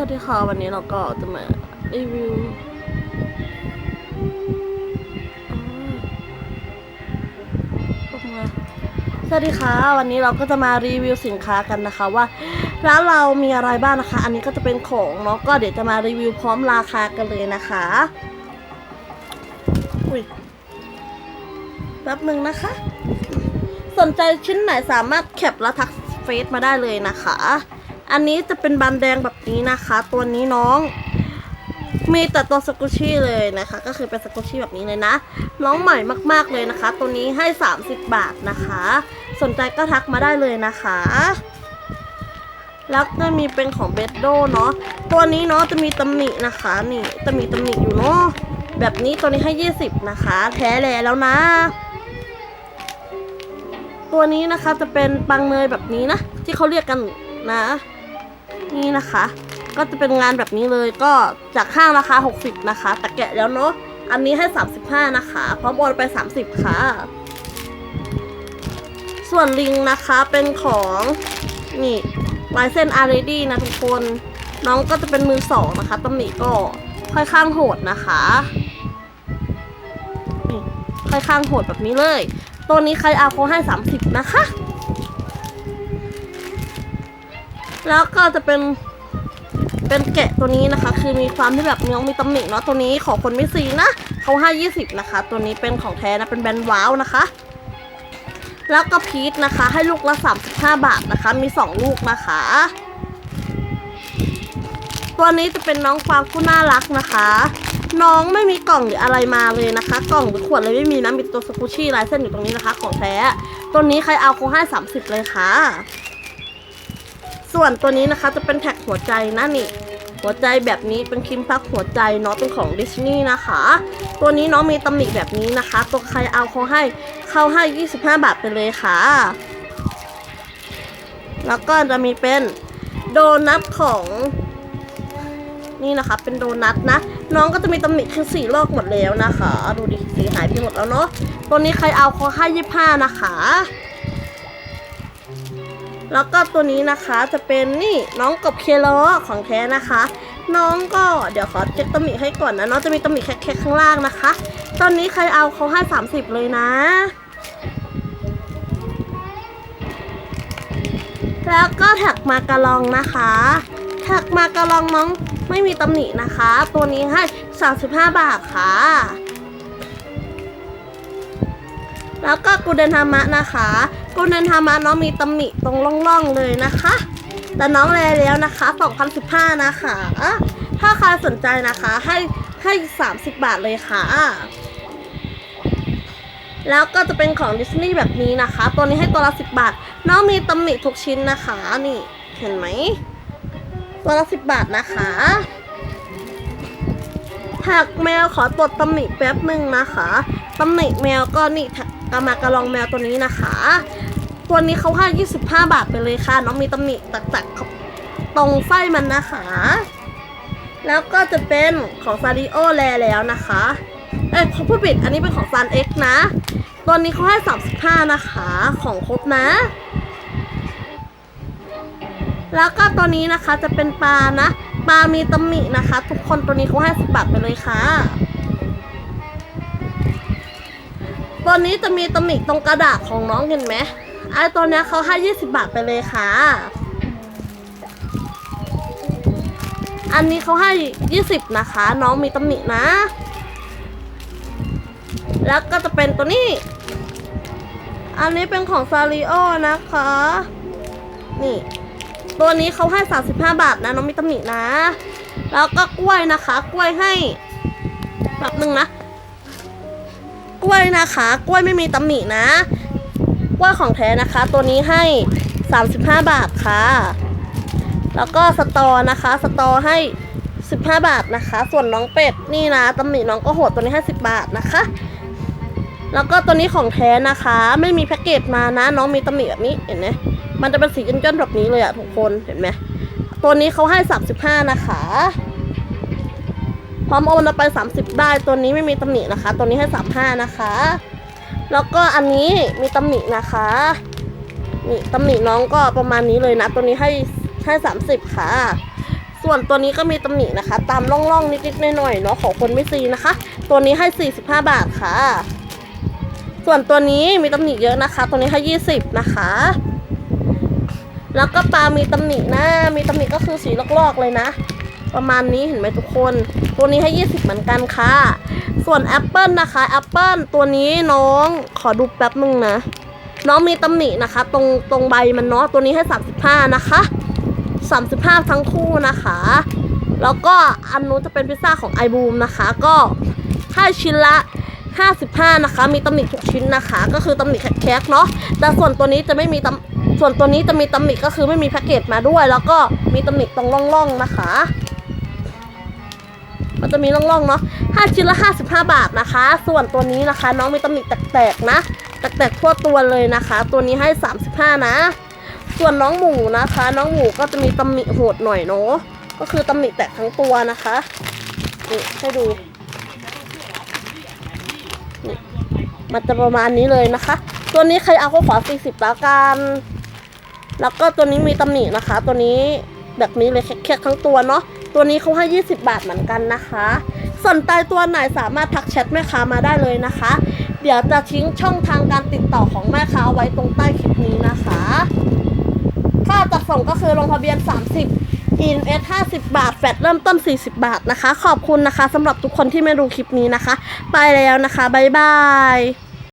วัสดีค่ะวันนี้เราก็จะมารีวิวมาสวัสดีค่ะ วันนี้เราก็จะมารีวิวสินค้ากันนะคะว่าร้านเรามีอะไรบ้างนะคะ อันนี้ก็จะเป็นของเนาะก็เดี๋ยวจะมารีวิวพร้อมราคากันเลยนะคะอุ้ยแป๊บหนึ่งนะคะ สนใจชิ้นไหนสามารถแคปแล้วทักเฟซมาได้เลยนะคะ อันนี้จะเป็นบันแดงแบบนี้นะคะ ตัวนี้น้อง มีแต่ตัวสกุชชี่เลยนะคะ ก็คือเป็นสกุชชี่แบบนี้เลยนะ น้องใหม่มากๆเลยนะคะ ตัวนี้ให้ 30 บาทนะคะ สนใจก็ทักมาได้เลยนะคะแล้วก็มีเป็นของเบดโดเนาะ ตัวนี้เนาะจะมีตำหนินะคะ นี่จะมีตำหนิอยู่เนาะ แบบนี้ตัวนี้ให้ 20 นะคะ แท้แลแล้วนะ ตัวนี้นะคะจะเป็นปังเนยแบบนี้นะ ที่เขาเรียกกันนะ นี่นะคะ ก็จะเป็นงานแบบนี้เลยก็จากห้างราคา 60 นะคะ แต่แกะแล้วเนาะอันนี้ให้ 35 นะคะ พร้อมโอนไป 30 ค่ะ ส่วนลิงนะคะเป็นของนี่ลายเส้นอาร์เรดี้นะทุกคน น้องก็จะเป็นมือสองนะคะตำหนิก็ค่อยข้างโหดนะคะค่อยข้างโหดแบบนี้เลย ตัวนี้ใครเอาเขาให้ 30 นะคะ แล้วก็จะเป็นเป็นแกะตัวนี้นะคะ คือมีความที่แบบเนื้อมีตำหนิเนาะตัวนี้ของคนไม่ซีนะเขาให้20นะคะ ตัวนี้เป็นของแท้นะเป็นแบรนด์ว้าวนะคะ แล้วก็พีชนะคะ ให้ลูกละ 35 บาทนะคะ มี2ลูกนะคะ ตัวนี้จะเป็นน้องฟางผู้น่ารักนะคะ น้องไม่มีกล่องหรืออะไรมาเลยนะคะ กล่องหรือขวดอะไรไม่มีนะมีตัวสกูชี่ลายเส้นอยู่ตรงนี้นะคะ ของแท้ตัวนี้ใครเอาเขาให้ 30 เลยค่ะ ส่วนตัวนี้นะคะจะเป็นแท็กหัวใจนะนี่ หัวใจแบบนี้เป็นครีมพักหัวใจเนาะเป็นของดิสนีย์นะคะ ตัวนี้น้องมีตำหนิแบบนี้นะคะ ตัวใครเอาเขาให้เข้าให้ 25 บาทไปเลยค่ะ แล้วก็จะมีเป็นโดนัทของนี่นะคะเป็นโดนัทนะ น้องก็จะมีตำหนิคือสี่ลอกหมดแล้วนะคะ ดูดิสีหายไปหมดแล้วเนาะตัวนี้ใครเอาเขาให้25นะคะ แล้วก็ตัวนี้นะคะจะเป็นนี่น้องกบเคโลของแท้นะคะ น้องก็เดี๋ยวขอเช็คตำหนิให้ก่อนนะน้องจะมีตำหนิแค่ข้างล่างนะคะ ตอนนี้ใครเอาเขาให้30 เลยนะ แล้วก็แท็กมากระลองนะคะแท็กมากระลองน้องไม่มีตำหนินะคะ ตัวนี้ให้ 35 บาทค่ะ แล้วก็กูเดนธรรมะนะคะ กูเดนธรรมะน้องมีตำหนิตรงร่องๆเลยนะคะ แต่น้องแลแล้วนะคะ 2015 นะคะ ถ้าใครสนใจนะคะให้ให้ 30 บาทเลยค่ะ แล้วก็จะเป็นของดิสนีย์แบบนี้นะคะ ตัวนี้ให้ตัวละ 10 บาท น้องมีตำหนิทุกชิ้นนะคะ นี่เห็นไหม ตัวละ 10 บาทนะคะหากแมวขอตรวจตำหนิแป๊บหนึ่งนะคะตำหนิแมวก็นี่แท็ก กามากระลองแมวตัวนี้นะคะ ตัวนี้เขาให้25 บาทไปเลยค่ะ น้องมีตำหนิตักตักๆตรงไส้มันนะคะ แล้วก็จะเป็นของซาริโอแลแล้วนะคะ เอ้ยของผู้ปิดอันนี้เป็นของซันเอ็กนะ ตัวนี้เขาให้ 35 นะคะ ของครบนะแล้วก็ตัวนี้นะคะจะเป็นปลานะ ปลามีตำหนินะคะ ทุกคนตัวนี้เขาให้10บาทไปเลยค่ะ ตัวนี้จะมีตำหนิตรงกระดาษของน้องเห็นไหมไอ้ตัวนี้เขาให้ 20 บาทไปเลยค่ะ อันนี้เขาให้ 20 นะคะ น้องมีตำหนินะ แล้วก็จะเป็นตัวนี้ อันนี้เป็นของซาริโอนะคะ นี่ ตัวนี้เขาให้ 35 บาทนะ น้องมีตำหนินะ แล้วก็กล้วยนะคะ กล้วยให้แบบหนึ่งนะ ล้วยนะคะ กล้วยไม่มีตำหนินะ กล้วยของแท้นะคะ ตัวนี้ให้ 35 บาทค่ะ แล้วก็สตอนะคะ สตอให้ 15 บาทนะคะ ส่วนน้องเป็ดนี่นะตำหนิน้องก็โหดตัวนี้ให้10บาทนะคะ แล้วก็ตัวนี้ของแท้นะคะ ไม่มีแพ็กเกจมานะ น้องมีตำหนิแบบนี้เห็นไหมมันจะเป็นสีจ้นๆแบบนี้เลยอะทุกคนเห็นไหมตัวนี้เขาให้ 35 นะคะ พร้อมโอนเอาไป 30 ได้ตัวนี้ไม่มีตำหนินะคะ ตัวนี้ให้35นะคะ แล้วก็อันนี้มีตำหนินะคะนี่ตำหนิน้องก็ประมาณนี้เลยนะ ตัวนี้ให้ให้30 ค่ะ ส่วนส่วนตัวนี้ก็มีตำหนินะคะ ตามร่องๆนิดๆหน่อยๆเนาะของคนไม่ซีนะคะ ตัวนี้ให้ 45 บาทค่ะ ส่วนตัวนี้มีตำหนิเยอะนะคะ ตัวนี้ให้ 20 นะคะแล้วก็ปลามีตำหนิหน้ามีตำหนิก็คือสีลอกๆเลยนะ ประมาณนี้เห็นไหมทุกคน ตัวนี้ให้ 20 เหมือนกันค่ะ ส่วนแอปเปิลนะคะแอปเปิลตัวนี้น้องขอดูแป๊บนึงนะ น้องมีตำหนินะคะ ตรงตรงใบมันเนาะตัวนี้ให้ 35 นะคะ 35 ทั้งคู่นะคะ แล้วก็อันนู้นจะเป็นพิซซ่าของไอบูมนะคะ ก็ให้ชิ้นละ55 นะคะ มีตำหนิทุกชิ้นนะคะ ก็คือตำหนิแคกเนาะ แต่ส่วนตัวนี้จะไม่มีตำส่วนตัวนี้จะมีตำหนิก็คือไม่มีแพ็กเกจมาด้วย แล้วก็มีตำหนิตรงร่องๆนะคะ มันจะมีร่องๆเนาะ5ชิ้นละ 55 บาทนะคะ ส่วนตัวนี้นะคะ น้องมีตำหนิแตกๆนะแตกๆทั่วตัวเลยนะคะ ตัวนี้ให้ 35 นะ ส่วนน้องหมูนะคะ น้องหมูก็จะมีตำหนิโหดหน่อยเนาะก็คือตำหนิแตกทั้งตัวนะคะนี่ให้ดูนี่มันจะประมาณนี้เลยนะคะ ตัวนี้ใครเอาก็ขอ 40 แล้วกัน แล้วก็ตัวนี้มีตำหนินะคะ ตัวนี้แบบนี้เลยแค่ทั้งตัวเนาะ ตัวนี้เขาให้ 20 บาทเหมือนกันนะคะ สนใจตัวไหนสามารถทักแชทแม่ค้ามาได้เลยนะคะ เดี๋ยวจะทิ้งช่องทางการติดต่อของแม่ค้าไว้ตรงใต้คลิปนี้นะคะค่าจัดส่งก็คือลงทะเบียน 30 อินเอส50บาท แฟดเริ่มต้น 40 บาทนะคะ ขอบคุณนะคะสำหรับทุกคนที่ม่ดูคลิปนี้นะคะ ไปแล้วนะคะ บ๊ายบาย